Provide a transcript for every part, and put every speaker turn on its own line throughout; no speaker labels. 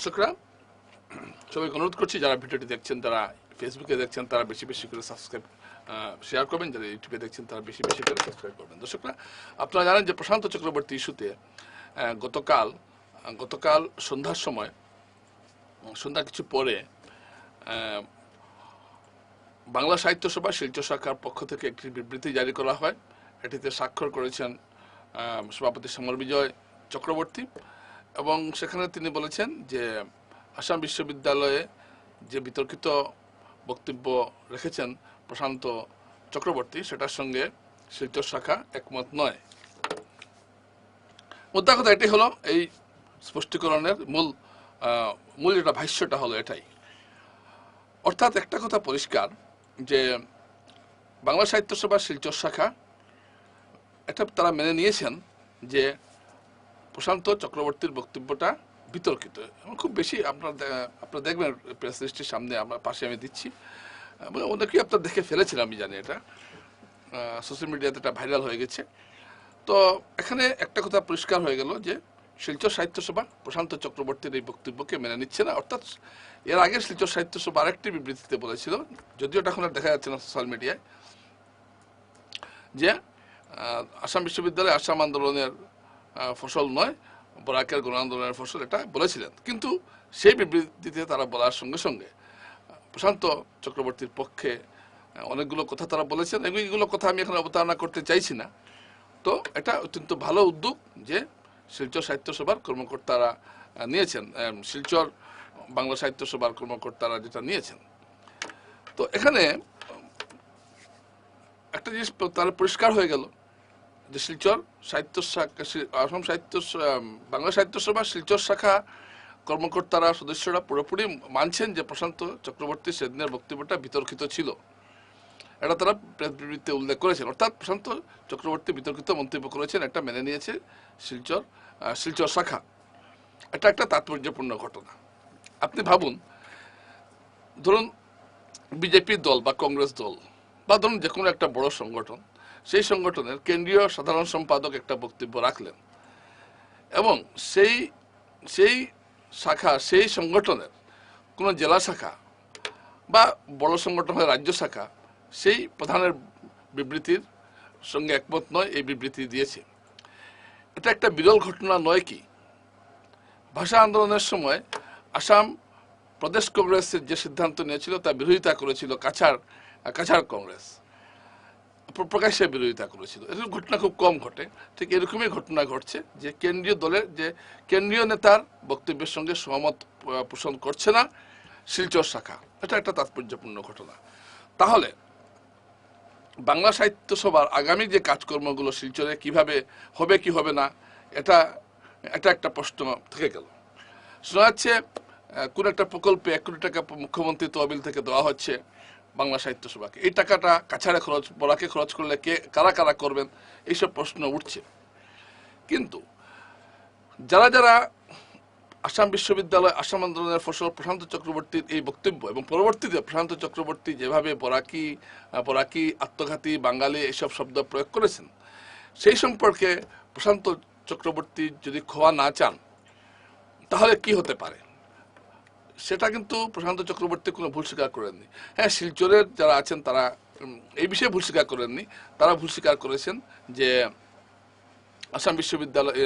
দর্শকরা, সবাইকে অনুরোধ করছি, যারা ভিডিওটি দেখছেন, তারা ফেসবুকে দেখছেন, তারা বেশি বেশি করে সাবস্ক্রাইব শেয়ার করবেন। যারা ইউটিউবে দেখছেন, তারা বেশি বেশি করে সাবস্ক্রাইব করবেন। দর্শকরা, আপনারা জানেন যে প্রশান্ত চক্রবর্তী ইস্যুতে গতকাল গতকাল সন্ধ্যার সময় সন্ধ্যা কিছু পরে বাংলা সাহিত্য সভা শিলচর শাখার পক্ষ থেকে একটি বিবৃতি জারি করা হয়। এটিতে স্বাক্ষর করেছেন সভাপতি সমর বিজয় চক্রবর্তী। এবং সেখানে তিনি বলেছেন যে আসাম বিশ্ববিদ্যালয়ে যে বিতর্কিত বক্তব্য রেখেছেন প্রশান্ত চক্রবর্তী, সেটার সঙ্গে শিলচর শাখা একমত নয়। মুদ্রা কথা এটাই হলো, এই স্পষ্টীকরণের মূল মূল যেটা ভাষ্যটা হলো এটাই। অর্থাৎ একটা কথা পরিষ্কার, যে বাংলা সাহিত্য সভা শিলচর শাখা, এটা তারা মেনে নিয়েছেন যে প্রশান্ত চক্রবর্তীর বক্তব্যটা বিতর্কিত। এবং খুব বেশি আপনার আপনারা দেখবেন প্রেস লিস্টের সামনে আমরা পাশে আমি দিচ্ছি। অনেকেই আপনার দেখে ফেলেছিলাম আমি জানি এটা। সোশ্যাল মিডিয়াতে এটা ভাইরাল হয়ে গেছে। তো এখানে একটা কথা পরিষ্কার হয়ে গেল যে শিলচর সাহিত্য সভা প্রশান্ত চক্রবর্তীর এই বক্তব্যকে মেনে নিচ্ছে না। অর্থাৎ এর আগে শিলচর সাহিত্য সভা আরেকটি বিবৃতিতে বলেছিল, যদিও এটা এখন আর দেখা যাচ্ছে না সোশ্যাল মিডিয়ায় যে আসাম বিশ্ববিদ্যালয় আসাম আন্দোলনের ফসল নয় বরাকের গণ আন্দোলনের ফসল এটা বলেছিলেন। কিন্তু সেই বিবৃতিতে তারা বলার সঙ্গে সঙ্গে, প্রশান্ত চক্রবর্তীর পক্ষে অনেকগুলো কথা তারা বলেছেন এবং এইগুলো কথা আমি এখানে অবতারণা করতে চাইছি না। তো এটা অত্যন্ত ভালো উদ্যোগ যে শিলচর সাহিত্য সভার কর্মকর্তারা নিয়েছেন শিলচর বাংলা সাহিত্য সভার কর্মকর্তারা যেটা নিয়েছেন। তো এখানে একটা জিনিস তারা পরিষ্কার হয়ে গেল। যে শিলচর, সাহিত্য শাখা আসাম সাহিত্য বাংলা সাহিত্য সভা, শিলচর শাখা, কর্মকর্তারা, সদস্যরা পুরোপুরি মানছেন যে প্রশান্ত চক্রবর্তী সেদিনের বক্তব্যটা বিতর্কিত ছিল। এটা তারা প্রেস বিবৃতিতে উল্লেখ করেছেন। অর্থাৎ প্রশান্ত চক্রবর্তী বিতর্কিত মন্তব্য করেছেন, একটা মেনে নিয়েছে শিলচর শিলচর শাখা। এটা একটা তাৎপর্যপূর্ণ ঘটনা। আপনি ভাবুন, ধরুন বিজেপি দল বা কংগ্রেস দল বা ধরুন যে কোনো একটা বড় সংগঠন সেই সংগঠনের কেন্দ্রীয় সাধারণ সম্পাদক একটা বক্তব্য রাখলেন। এবং সেই সেই শাখা, সেই সংগঠনের কোনো জেলা শাখা বা বড় সংগঠন হয় রাজ্য শাখা, সেই প্রধানের বিবৃতির সঙ্গে একমত নয়, এই বিবৃতি দিয়েছে। এটা একটা বিরল ঘটনা নয় কি? ভাষা আন্দোলনের সময় আসাম প্রদেশ কংগ্রেসের যে সিদ্ধান্ত নিয়েছিল তা বিরোধিতা করেছিল কাছাড় কাছাড় কংগ্রেস। প্রকাশ্যে বিরোধিতা করেছিল। এরকম ঘটনা খুব কম ঘটে। ঠিক এরকমই ঘটনা ঘটছে যে কেন্দ্রীয় দলের, যে কেন্দ্রীয় নেতার বক্তব্যের সঙ্গে সহমত পোষণ করছে না শিলচর শাখা। এটা একটা তাৎপর্যপূর্ণ ঘটনা। তাহলে, বাংলা সাহিত্য সভার আগামী যে কাজকর্মগুলো শিলচরে কীভাবে হবে, কি হবে না, এটা এটা একটা প্রশ্ন থেকে গেল। শোনা যাচ্ছে কোন একটা প্রকল্পে এক কোটি টাকা মুখ্যমন্ত্রী তহবিল থেকে দেওয়া হচ্ছে। বাংলা সাহিত্য সভাকে। এই টাকাটা কাছাড়ে খরচ বরাকে খরচ করলে কে, কারা কারা করবেন, এইসব প্রশ্ন উঠছে। কিন্তু যারা যারা আসাম বিশ্ববিদ্যালয়, আসাম আন্দোলনের ফসল প্রশান্ত চক্রবর্তীর এই বক্তব্য এবং পরবর্তীতে প্রশান্ত চক্রবর্তী যেভাবে বরাকি বরাকি, আত্মঘাতী, বাঙালি এইসব শব্দ প্রয়োগ করেছেন, সেই সম্পর্কে প্রশান্ত চক্রবর্তী যদি খোয়া না চান, তাহলে কি হতে পারে? সেটা কিন্তু প্রশান্ত চক্রবর্তী কোনো ভুল স্বীকার করেননি। হ্যাঁ শিলচরের যারা আছেন তারা এই বিষয়ে ভুল স্বীকার করেননি। তারা ভুল স্বীকার করেছেন যে আসাম বিশ্ববিদ্যালয়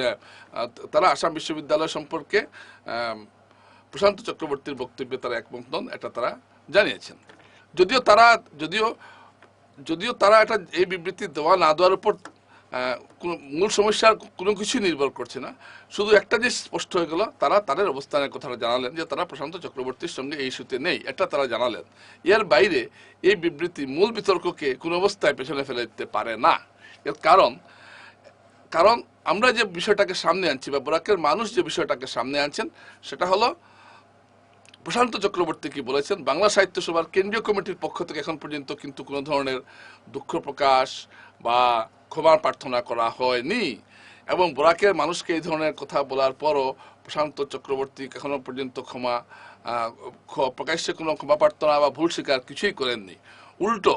তারা আসাম বিশ্ববিদ্যালয় সম্পর্কে প্রশান্ত চক্রবর্তীর বক্তব্যে তারা একমত নন, এটা তারা জানিয়েছেন। যদিও তারা, যদিও যদিও তারা এটা এই বিবৃতি দেওয়া না দেওয়ার উপর মূল সমস্যার কোনো কিছুই নির্ভর করছে না। শুধু একটা জিনিস স্পষ্ট হয়ে গেল, তারা তাদের অবস্থানের কথাটা জানালেন যে, তারা প্রশান্ত চক্রবর্তীর সঙ্গে এই ইস্যুতে নেই। এটা তারা জানালেন। এর বাইরে এই বিবৃতি মূল বিতর্ককে কোনো অবস্থায় পেছনে ফেলে দিতে পারে না। এর কারণ কারণ আমরা যে বিষয়টাকে সামনে আনছি বা বরাকের মানুষ যে বিষয়টাকে সামনে আনছেন, সেটা হলো, প্রশান্ত চক্রবর্তী কি বলেছেন? বাংলা সাহিত্য সভার কেন্দ্রীয় কমিটির পক্ষ থেকে এখন পর্যন্ত কিন্তু কোনো ধরনের দুঃখ প্রকাশ বা ক্ষমা প্রার্থনা করা হয়নি। এবং বরাকের মানুষকে এই ধরনের কথা বলার পরও প্রশান্ত চক্রবর্তী এখনও পর্যন্ত ক্ষমা প্রকাশ্যে কোনো ক্ষমা প্রার্থনা বা ভুল স্বীকার কিছুই করেননি। উল্টো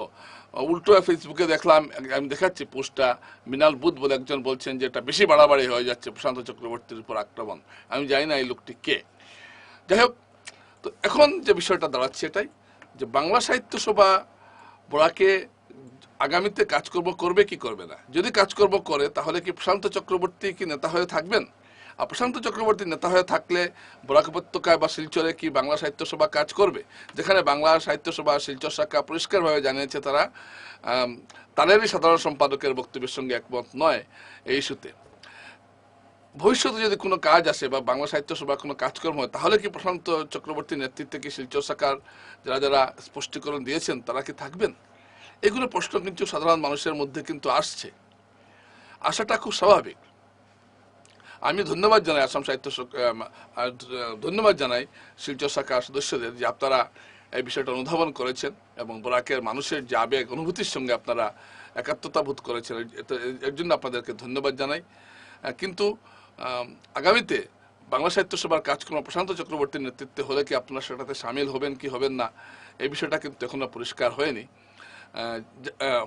উল্টো ফেসবুকে দেখলাম, আমি দেখাচ্ছি পোস্টটা মিনাল বুধ বলে একজন বলছেন যে এটা বেশি বাড়াবাড়ি হয়ে যাচ্ছে প্রশান্ত চক্রবর্তীর উপর আক্রমণ। আমি জানি না এই লোকটি কে। যাই হোক, তো এখন যে বিষয়টা দাঁড়াচ্ছে এটাই, যে বাংলা সাহিত্য সভা বড়াকে আগামীতে কাজকর্ম করবে কি করবে না? যদি কাজকর্ম করে, তাহলে কি প্রশান্ত চক্রবর্তী কি নেতা হয়ে থাকবেন? আর প্রশান্ত চক্রবর্তী নেতা হয়ে থাকলে বরাক উপত্যকায় বা শিলচরে কি বাংলা সাহিত্য সভা কাজ করবে? যেখানে বাংলা সাহিত্য সভা, শিলচর শাখা পরিষ্কারভাবে জানিয়েছে তারা তাদেরই সাধারণ সম্পাদকের বক্তব্যের সঙ্গে একমত নয় এই ইস্যুতে। ভবিষ্যতে যদি কোনো কাজ আসে বা বাংলা সাহিত্য সভা কোনো কাজকর্ম হয়, তাহলে কি প্রশান্ত চক্রবর্তীর নেতৃত্বে কি শিলচর শাখার যারা যারা স্পষ্টীকরণ দিয়েছেন, তারা কি থাকবেন? এগুলো প্রশ্ন কিন্তু সাধারণ মানুষের মধ্যে কিন্তু আসছে। আসাটা খুব স্বাভাবিক। আমি ধন্যবাদ জানাই আসাম সাহিত্য ধন্যবাদ জানাই শিলচর শাখার সদস্যদের যে আপনারা এই বিষয়টা অনুধাবন করেছেন এবং বরাকের মানুষের যে আবেগ, অনুভূতির সঙ্গে আপনারা একাত্মতা বোধ করেছেন। এর- জন্য আপনাদেরকে ধন্যবাদ জানাই। কিন্তু আগামীতে বাংলা সাহিত্য সভার কাজকর্ম প্রশান্ত চক্রবর্তীর নেতৃত্বে হলে কি আপনারা সেটাতে সামিল হবেন, কি হবেন না, এই বিষয়টা কিন্তু এখনও পরিষ্কার হয়নি।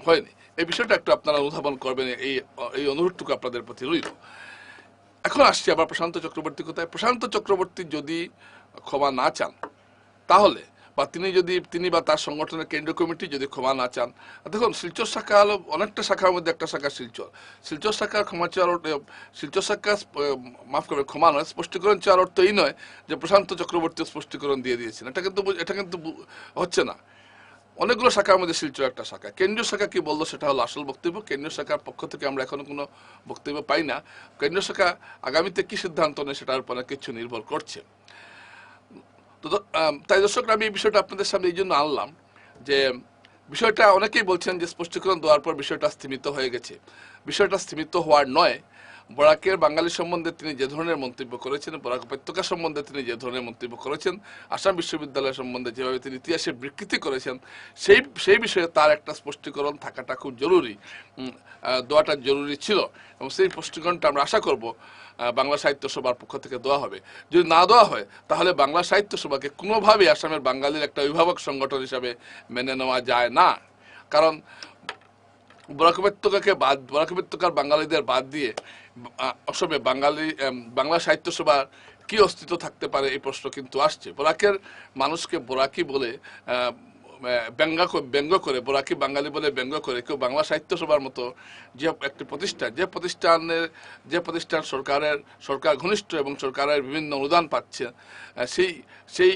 হয়নি এই বিষয়টা একটু আপনারা অনুধাবন করবেন, এই এই অনুরোধটুকু আপনাদের প্রতি রইল। এখন আসছি আবার প্রশান্ত চক্রবর্তী কোথায়? প্রশান্ত চক্রবর্তী যদি ক্ষমা না চান, তাহলে, বা তিনি যদি, তিনি বা তার সংগঠনের কেন্দ্রীয় কমিটি যদি ক্ষমা না চান, দেখুন, শিলচর শাখা হলো অনেকটা শাখার মধ্যে একটা শাখা শিলচর। শিলচর শাখার ক্ষমা চাওয়ার শিলচর শাখা মাফ করবে ক্ষমা নয়, স্পষ্টীকরণ চাওয়ার অর্থ এই নয় যে প্রশান্ত চক্রবর্তী স্পষ্টীকরণ দিয়ে দিয়েছেন। এটা কিন্তু এটা কিন্তু হচ্ছে না। অনেকগুলো শাখার মধ্যে শিলচর একটা শাখা। কেন্দ্রীয় শাখা কি বলল সেটা হলো আসল বক্তব্য। কেন্দ্রীয় শাখার পক্ষ থেকে আমরা এখনও কোনো বক্তব্য পাই না। কেন্দ্রীয় শাখা আগামীতে কি সিদ্ধান্ত নেয় সেটার উপর কিছু নির্ভর করছে। তো তাই দর্শকরা, আমি এই বিষয়টা আপনাদের সামনে এই জন্য আনলাম যে বিষয়টা অনেকেই বলছেন যে স্পষ্টীকরণ দেওয়ার পর বিষয়টা স্থিমিত হয়ে গেছে। বিষয়টা স্থিমিত হওয়ার নয় বরাকের বাঙালি সম্বন্ধে তিনি যে ধরনের মন্তব্য করেছেন, বরাক উপত্যকা সম্বন্ধে তিনি যে ধরনের মন্তব্য করেছেন, আসাম বিশ্ববিদ্যালয় সম্বন্ধে যেভাবে তিনি ইতিহাসে বিকৃতি করেছেন, সেই সেই বিষয়ে তার একটা স্পষ্টীকরণ থাকাটা খুব জরুরি দেওয়াটা জরুরি ছিল। এবং সেই স্পষ্টীকরণটা আমরা আশা করব বাংলা সাহিত্য সভার পক্ষ থেকে দেওয়া হবে। যদি না দেওয়া হয়, তাহলে বাংলা সাহিত্য সভাকে কোনোভাবেই আসামের বাঙালির একটা অভিভাবক সংগঠন হিসাবে মেনে নেওয়া যায় না। কারণ বরাক বাদ, বরাক বাঙালিদের বাদ দিয়ে অসমে বাঙালি বাংলা সাহিত্য সভার কি অস্তিত্ব থাকতে পারে এই প্রশ্ন কিন্তু আসছে। বরাকের মানুষকে বরাকি বলে ব্যঙ্গ ব্যঙ্গ করে, বরাকি বাঙালি বলে ব্যঙ্গ করে কেউ বাংলা সাহিত্য সভার মতো যে একটি প্রতিষ্ঠান, যে প্রতিষ্ঠানের, যে প্রতিষ্ঠান সরকারের, সরকার ঘনিষ্ঠ এবং সরকারের বিভিন্ন অনুদান পাচ্ছে সেই সেই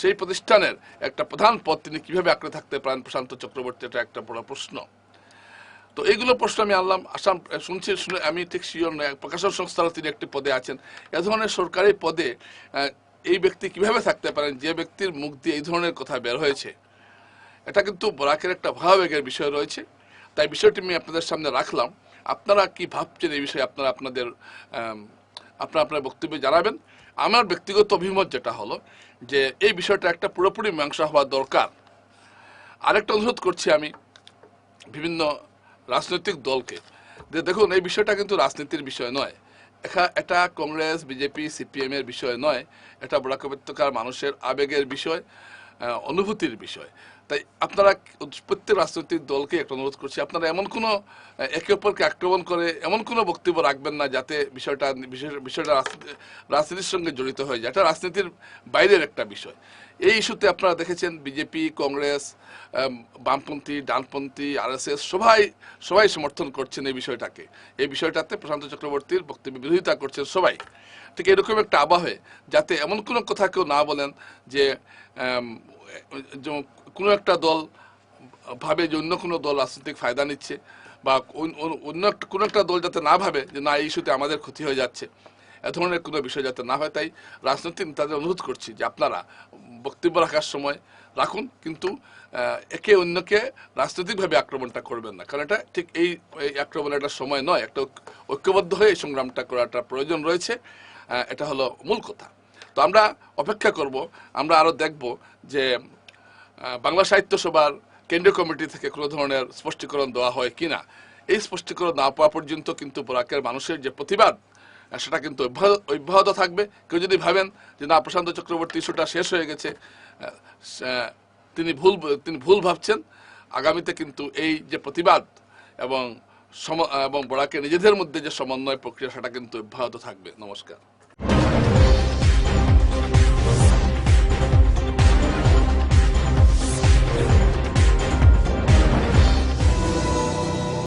সেই প্রতিষ্ঠানের একটা প্রধান পদ তিনি কীভাবে আঁকড়ে থাকতে পারেন প্রশান্ত চক্রবর্তী, এটা একটা বড় প্রশ্ন। তো এইগুলো প্রশ্ন আমি আনলাম, আসাম শুনছি, শুনে আমি ঠিক শিওর নয়। প্রকাশন সংস্থারও তিনি একটি পদে আছেন। এ ধরনের সরকারি পদে এই ব্যক্তি কীভাবে থাকতে পারেন? যে ব্যক্তির মুখ দিয়ে এই ধরনের কথা বের হয়েছে, এটা কিন্তু বরাকের একটা ভাবাবেগের বিষয় রয়েছে। তাই বিষয়টি আমি আপনাদের সামনে রাখলাম। আপনারা কি ভাবছেন এই বিষয়ে আপনারা আপনাদের আপনারা আপনার বক্তব্য জানাবেন। আমার ব্যক্তিগত অভিমত যেটা হলো যে, এই বিষয়টা একটা পুরোপুরি মীমাংসা হওয়া দরকার। আরেকটা অনুরোধ করছি আমি। বিভিন্ন রাজনৈতিক দলকে। যে দেখুন, এই বিষয়টা কিন্তু রাজনীতির বিষয় নয়। এটা কংগ্রেস, বিজেপি, সিপিএম এর বিষয় নয়। এটা বরাক উপত্যকার মানুষের আবেগের বিষয় অনুভূতির বিষয়। তাই আপনারা প্রত্যেক রাজনৈতিক দলকে একটা অনুরোধ করছি, আপনারা এমন কোনো একে অপরকে আক্রমণ করে এমন কোনো বক্তব্য রাখবেন না যাতে বিষয়টা বিষয়টা রাজনীতির সঙ্গে জড়িত হয়ে যায়। এটা রাজনীতির বাইরের একটা বিষয়। এই ইস্যুতে আপনারা দেখেছেন বিজেপি, কংগ্রেস বামপন্থী, ডানপন্থী, আরএসএস, সবাই সবাই সমর্থন করছেন এই বিষয়টাকে। এই বিষয়টাতে প্রশান্ত চক্রবর্তীর বক্তব্য বিরোধিতা করছেন সবাই। ঠিক এরকম একটা আবাহে, যাতে এমন কোনো কথা কেউ না বলেন যে কোনো একটা দল ভাবে যে অন্য কোনো দল রাজনৈতিক ফায়দা নিচ্ছে বা অন- অন- অন্য কোনো একটা দল যাতে না ভাবে যে না, এই ইস্যুতে আমাদের ক্ষতি হয়ে যাচ্ছে। এ ধরনের কোনো বিষয় যাতে না হয়, তাই রাজনৈতিক নেতাদের অনুরোধ করছি যে আপনারা বক্তব্য রাখার সময় রাখুন, কিন্তু একে অন্যকে রাজনৈতিকভাবে আক্রমণটা করবেন না। কারণ এটা ঠিক এই আক্রমণের একটা সময় নয়, একটা ঐক্যবদ্ধ হয়ে এই সংগ্রামটা করাটা প্রয়োজন রয়েছে এটা হলো মূল কথা। তো আমরা অপেক্ষা করব, আমরা আরও দেখব যে বাংলা সাহিত্য সভার কেন্দ্রীয় কমিটি থেকে কোনো ধরনের স্পষ্টীকরণ দেওয়া হয় কিনা? এই স্পষ্টীকরণ না পাওয়া পর্যন্ত কিন্তু বরাকের মানুষের যে প্রতিবাদ সেটা কিন্তু অব্যাহত থাকবে। কেউ যদি ভাবেন যে না, প্রশান্ত চক্রবর্তী ইস্যুটা শেষ হয়ে গেছে তিনি ভুল তিনি ভুল ভাবছেন, আগামীতে কিন্তু এই যে প্রতিবাদ এবং সম, এবং বরাকের নিজেদের মধ্যে যে সমন্বয় প্রক্রিয়া, সেটা কিন্তু অব্যাহত থাকবে। নমস্কার।